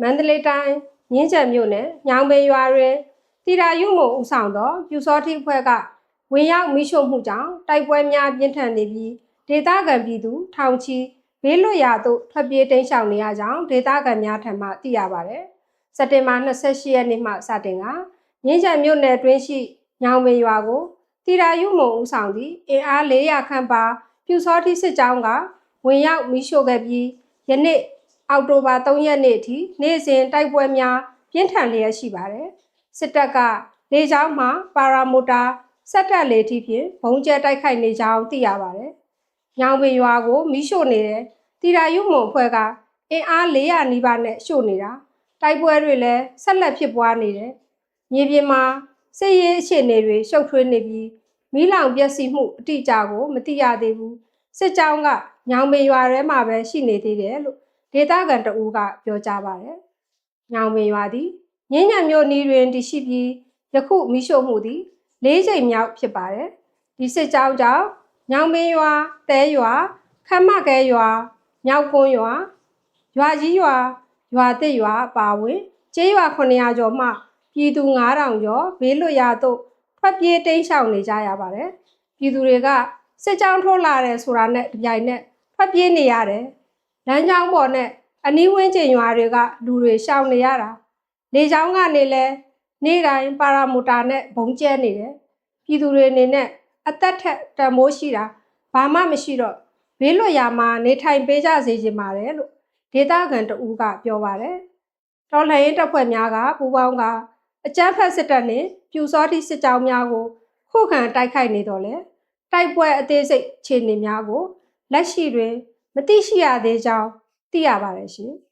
မန္တလေးတိုင်းမြင်းကျက်မြို့နယ်ညောင်ပင်ရွာတွင်တီရာယုမုံဦးဆောင်သောပြူစောတိအဖွဲ့ကဝင်ရောက်မိရှုမှုကြောင့်တိုက်ပွဲများပြင်းထန်နေပြီးဒေသခံပြည်သူထောင်ချီဘေးလွတ်ရာသို့ထွက်ပြေးတိမ်းရှောင်နေရကြောင်းဒေသခံများထံမှသိရပါဗျ။စက်တင်ဘာ28ရက်နေ့မှစတင်ကမြင်းကျက်မြို့နယ်တွင်းရှိညောင်ပင်ရွာကိုတီရာယုမုံဦးဆောင်သည့်အင်အား400ခန့်ပါပြူစောတိစစ်ကြောင်းကဝင်ရောက်မိရှုခဲ့ပြီးယနေ့ အောက်တိုဘာ3ရက်နေ့အထိနေ့စဉ်တိုက်ပွဲများပြင်းထန်လျက်ရှိပါတယ်။စစ်တပ်ကလေကြောင်းမှပါရာမိုတာစက်တက်လေထိဖြင့်ဘုံကျဲတိုက်ခိုက်နေကြောင်းသိရပါတယ်။ညောင်ပင်ရွာကိုမိရှို့နေတဲ့တီရာယုမုံအဖွဲ့ကအင်အား400နီးပါးနဲ့ရှို့နေတာတိုက်ပွဲတွေလည်းဆက်လက်ဖြစ်ပွားနေတယ်။မြေပြင်မှာစစ်ရေးအခြေအနေတွေရှုပ်ထွေးနေပြီးမီးလောင်ပျက်စီးမှုအတိအကျကိုမသိရသေးဘူး။စစ်ကြောင်းကညောင်ပင်ရွာထဲမှာပဲရှိနေသေးတယ်လို့ ဒေသခံတဦးကပြောကြားပါတယ်။ညောင်ပင်ရွာသည်ငင်းညံမျိုးနီးတွင်တည်ရှိပြီးယခုမိရှုမှုသည်၄ချိန်မြောက်ဖြစ်ပါတယ်။ဒီစစ်ကြောင်းကြောင့်ညောင်ပင်ရွာတဲရွာခမ်းမကဲရွာမြောက်ကွန်းရွာရွာကြီးရွာရွာတစ်ရွာအပါအဝင်ကျေးရွာ900ကျော်မှပြည်သူ9000ကျော်ဘေးလွတ်ရာသို့ထွက်ပြေးတိမ်းရှောင်နေကြရပါတယ်။ပြည်သူတွေကစစ်ကြောင်းထိုးလာတယ်ဆိုတာနဲ့ဒီပြိုင်နဲ့ထွက်ပြေးနေရတယ်။ လမ်းကြောင်းပေါ်နဲ့အနီးဝန်းကျင်ရွာတွေကလူတွေရှောင်နေရတာလေကြောင်းကနေလဲနေ့တိုင်းပါရာမိုတာနဲ့ဘုံကျဲနေတယ်ပြည်သူတွေအနေနဲ့အသက်ထက်တန်မိုးရှိတာဘာမှမရှိတော့ဘေးလွတ်ရာမှာနေထိုင်ပေးကြစေချင်ပါတယ်လို့ဒေသခံတဦးကပြောပါတယ်တော်လှန်ရေးတပ်ဖွဲ့များကပူးပေါင်းကအကြမ်းဖက်စစ်တပ်နဲ့ပြူစောတိစစ်ကြောင်းများကိုခုခံတိုက်ခိုက်နေတော့လေတိုက်ပွဲအသေးစိတ်ခြေအနေများကိုလက်ရှိတွင် မသိရှိရသေးကြောင်းသိရပါတယ်ရှင်။